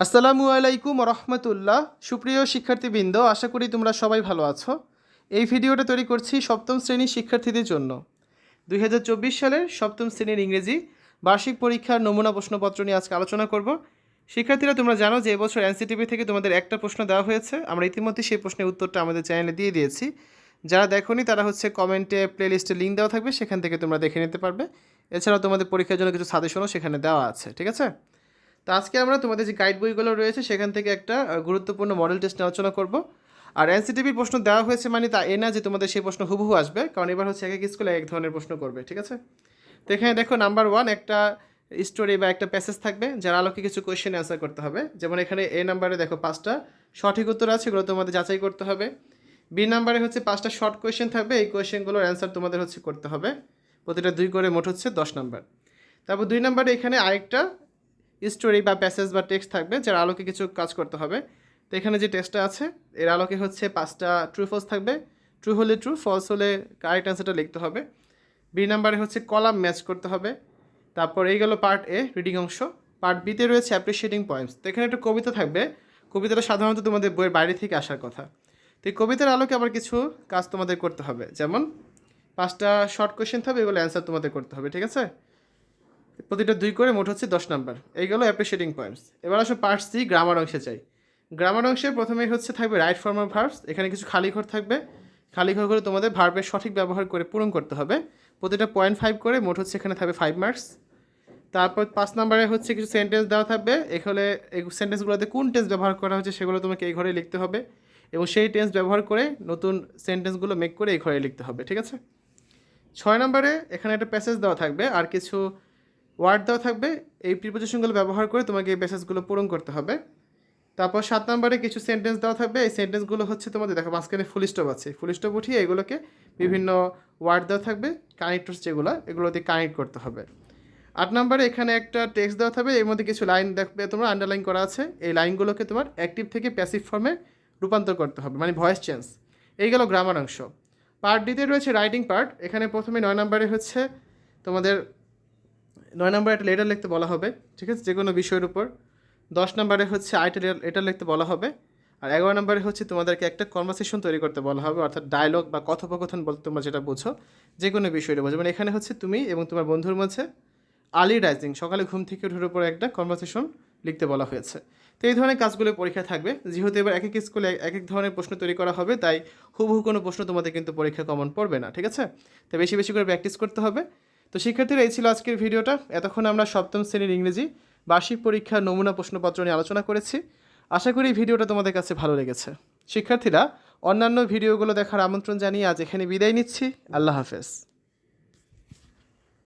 আসসালামু আলাইকুম রহমতুল্লাহ সুপ্রিয় শিক্ষার্থীবৃন্দ, আশা করি তোমরা সবাই ভালো আছো। এই ভিডিওটা তৈরি করছি সপ্তম শ্রেণির শিক্ষার্থীদের জন্য। দুই হাজার চব্বিশ সালের সপ্তম শ্রেণির ইংরেজি বার্ষিক পরীক্ষার নমুনা প্রশ্নপত্র নিয়ে আজকে আলোচনা করব। শিক্ষার্থীরা, তোমরা জানো যে এবছর এনসিটিভি থেকে তোমাদের একটা প্রশ্ন দেওয়া হয়েছে। আমরা ইতিমধ্যে সেই প্রশ্নের উত্তরটা আমাদের চ্যানেলে দিয়ে দিয়েছি। যারা দেখোনি, তারা হচ্ছে কমেন্টে প্লেলিস্টে লিঙ্ক দেওয়া থাকবে, সেখান থেকে তোমরা দেখে নিতে পারবে। এছাড়াও তোমাদের পরীক্ষার জন্য কিছু সাজেশনও সেখানে দেওয়া আছে, ঠিক আছে? তো আজকে আমরা তোমাদের যে গাইড বইগুলো রয়েছে, সেখান থেকে একটা গুরুত্বপূর্ণ মডেল টেস্ট নিয়ে আলোচনা করব। আর এনসিটিভির প্রশ্ন দেওয়া হয়েছে মানে তা এ না যে তোমাদের সেই প্রশ্ন হুবহু আসবে, কারণ এবার হচ্ছে এক এক স্কুলে এক ধরনের প্রশ্ন করবে, ঠিক আছে? তো এখানে দেখো নাম্বার ওয়ান একটা স্টোরি বা একটা প্যাসেজ থাকবে, যার আলোকে কিছু কোয়েশ্চেন অ্যান্সার করতে হবে। যেমন এখানে এ নাম্বারে দেখো, পাঁচটা সঠিক উত্তর আছে এগুলো তোমাদের যাচাই করতে হবে। বি নাম্বারে হচ্ছে পাঁচটা শর্ট কোয়েশ্চেন থাকবে, এই কোয়েশ্চেনগুলোর অ্যান্সার তোমাদের হচ্ছে করতে হবে। প্রতিটা দুই করে মোট হচ্ছে দশ নাম্বার তারপর দুই নাম্বারে এখানে আরেকটা স্টোরি বা প্যাসেজ বা টেক্সট থাকবে যার আলোকে কিছু কাজ করতে হবে। তো এখানে যে টেক্সটটা আছে, এর আলোকে হচ্ছে পাঁচটা ট্রু ফলস থাকবে। ট্রু হলে ট্রু ফলস হলে কারেক্ট অ্যান্সারটা লিখতে হবে। বি নাম্বারে হচ্ছে কলাম ম্যাচ করতে হবে। তারপর এই গেল পার্ট এ রিডিং অংশ। পার্ট বিতে রয়েছে অ্যাপ্রিসিয়েটিং পয়েন্টস তো এখানে একটা কবিতা থাকবে। কবিতাটা সাধারণত তোমাদের বইয়ের বাইরে থেকে আসার কথা। তো এই কবিতার আলোকে আবার কিছু কাজ তোমাদের করতে হবে। যেমন, পাঁচটা শর্ট কোয়েশ্চেন থাকবে, এগুলো অ্যান্সার তোমাদের করতে হবে, ঠিক আছে? প্রতিটা দুই করে মোট হচ্ছে দশ নাম্বার। এইগুলো অ্যাপ্রিসিয়েটিং পয়েন্টস এবার আসো পার্ট সি গ্রামার অংশে চাই গ্রামার অংশে প্রথমে হচ্ছে থাকবে রাইট ফর্ম অফ ভার্বস এখানে কিছু খালি ঘর থাকবে। খালি ঘরগুলো তোমাদের ভার্বের সঠিক ব্যবহার করে পূরণ করতে হবে। প্রতিটা পয়েন্ট ফাইভ করে মোট হচ্ছে এখানে থাকবে ফাইভ মার্কস তারপর পাঁচ নম্বরে হচ্ছে কিছু সেন্টেন্স দেওয়া থাকবে। এখানে এই সেন্টেন্সগুলোতে কোন টেন্স ব্যবহার করা হচ্ছে সেগুলো তোমাকে এই ঘরে লিখতে হবে। এবং সেই টেন্স ব্যবহার করে নতুন সেন্টেন্সগুলো মেক করে এই ঘরে লিখতে হবে, ঠিক আছে? ছয় নম্বরে এখানে একটা প্যাসেজ দেওয়া থাকবে। আর কিছু ওয়ার্ড দেওয়া থাকবে, এই প্রিপোজিশনগুলো ব্যবহার করে তোমাকে এই প্যাসেজগুলো পূরণ করতে হবে। তারপর সাত নম্বরে কিছু সেন্টেন্স দেওয়া থাকবে, এই সেন্টেন্সগুলো হচ্ছে তোমাদের, দেখো মাঝখানে ফুল স্টপ আছে। ফুল স্টপ উঠিয়ে এগুলোকে বিভিন্ন ওয়ার্ড দেওয়া থাকবে কানেক্টরস যেগুলো, এগুলোতে কানেক্ট করতে হবে। আট নম্বরে এখানে একটা টেক্সট দেওয়া থাকবে, এর মধ্যে কিছু লাইন দেখবে, তোমার আন্ডারলাইন করা আছে, এই লাইনগুলোকে তোমার অ্যাক্টিভ থেকে প্যাসিভ ফর্মে রূপান্তর করতে হবে মানে ভয়েস চেঞ্জ এই গেল গ্রামার অংশ। পার্ট ডিতে রয়েছে রাইটিং পার্ট এখানে প্রথমে নয় নম্বরে হচ্ছে তোমাদের নয় নম্বরে একটা লেটার লিখতে বলা হবে, ঠিক আছে? যে কোনো বিষয়ের উপর। দশ নম্বরে হচ্ছে আইটা লেটার লিখতে বলা হবে। আর এগারো নম্বরে হচ্ছে তোমাদেরকে একটা কনভারসেশন তৈরি করতে বলা হবে, অর্থাৎ ডায়লগ বা কথোপকথন বলতে তোমরা যেটা বোঝো যে কোনো বিষয়ের উপর। যেমন এখানে হচ্ছে তুমি এবং তোমার বন্ধুর মাঝে আর্লি রাইজিং সকালে ঘুম থেকে ওঠার উপর একটা কনভারসেশন লিখতে বলা হয়েছে। তো এই ধরনের কাজগুলো পরীক্ষা থাকবে। যেহেতু এবার এক এক স্কুলে এক এক ধরনের প্রশ্ন তৈরি করা হবে, তাই হুবহু কোনো প্রশ্ন তোমাদের কিন্তু পরীক্ষা কমন পড়বে না, ঠিক আছে? তো বেশি বেশি করে প্র্যাকটিস করতে হবে। তো শিক্ষার্থীরা, এই ছিল আজকের ভিডিওটা। এতক্ষণ আমরা সপ্তম শ্রেণির ইংরেজি বার্ষিক পরীক্ষার নমুনা প্রশ্নপত্র নিয়ে আলোচনা করেছি। আশা করি ভিডিওটা তোমাদের কাছে ভালো লেগেছে। শিক্ষার্থীরা, অন্যান্য ভিডিওগুলো দেখার আমন্ত্রণ জানিয়ে আজ এখানে বিদায় নিচ্ছি। আল্লাহ হাফেজ।